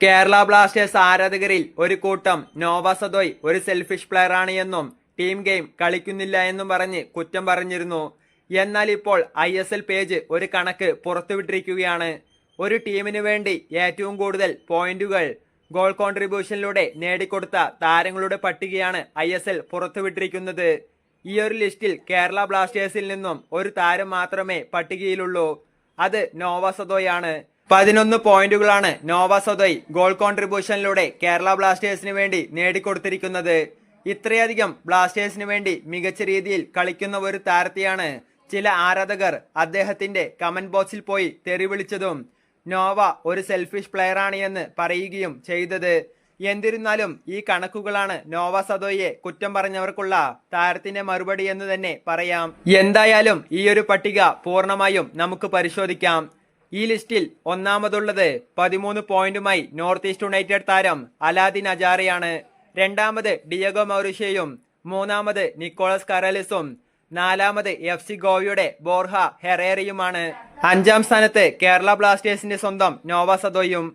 Kerala Blasters ആരാധകരിൽ ഒരു കൂട്ടം Nova സദോയ് ഒരു സെൽഫിഷ് പ്ലെയറാണ് എന്നും ടീം ഗെയിം കളിക്കുന്നില്ല എന്നും പറഞ്ഞ് കുറ്റം പറഞ്ഞിരുന്നു. എന്നാൽ ഇപ്പോൾ ഐ എസ് എൽ പേജ് ഒരു കണക്ക് പുറത്തുവിട്ടിരിക്കുകയാണ് ഒരു ടീമിന് വേണ്ടി ഏറ്റവും കൂടുതൽ പോയിന്റുകൾ ഗോൾ കോൺട്രിബ്യൂഷനിലൂടെ നേടിക്കൊടുത്ത താരങ്ങളുടെ പട്ടികയാണ് ഐ എസ് എൽ പുറത്തുവിട്ടിരിക്കുന്നത് ഈ ഒരു ലിസ്റ്റിൽ കേരള ബ്ലാസ്റ്റേഴ്സിൽ നിന്നും ഒരു താരം മാത്രമേ പട്ടികയിലുള്ളൂ. അത് നോവ സദോയാണ് പതിനൊന്ന് പോയിന്റുകളാണ് നോവ സൊതൈ ഗോൾ കോൺട്രിബ്യൂഷനിലൂടെ കേരള ബ്ലാസ്റ്റേഴ്സിന് വേണ്ടി നേടിക്കൊടുത്തിരിക്കുന്നത്. ഇത്രയധികം ബ്ലാസ്റ്റേഴ്സിന് വേണ്ടി മികച്ച രീതിയിൽ കളിക്കുന്ന ഒരു താരത്തെയാണ് ചില ആരാധകർ അദ്ദേഹത്തിന്റെ കമന്റ് ബോക്സിൽ പോയി തെറിവിളിച്ചതും നോവ ഒരു സെൽഫിഷ് പ്ലെയറാണ് എന്ന് പറയുകയും ചെയ്തത്. എന്നിരുന്നാലും ഈ കണക്കുകളാണ് നോവ സദോയെ കുറ്റം പറഞ്ഞവർക്കുള്ള താരത്തിന്റെ മറുപടി എന്ന് തന്നെ പറയാം. എന്തായാലും ഈ ഒരു പട്ടിക പൂർണമായും നമുക്ക് പരിശോധിക്കാം. ഈ ലിസ്റ്റിൽ ഒന്നാമതുള്ളത് പതിമൂന്ന് പോയിന്റുമായി നോർത്ത് ഈസ്റ്റ് യുണൈറ്റഡ് താരം അലാദിൻ അജാറയാണ്. രണ്ടാമത് ഡിയഗോ മൗറിഷ്യയും മൂന്നാമത് നിക്കോളസ് കറലിസും നാലാമത് എഫ് സി ഗോവയുടെ ബോർഹ ഹെറേറിയുമാണ്. അഞ്ചാം സ്ഥാനത്ത് കേരള ബ്ലാസ്റ്റേഴ്സിന്റെ സ്വന്തം നോവ സദോയും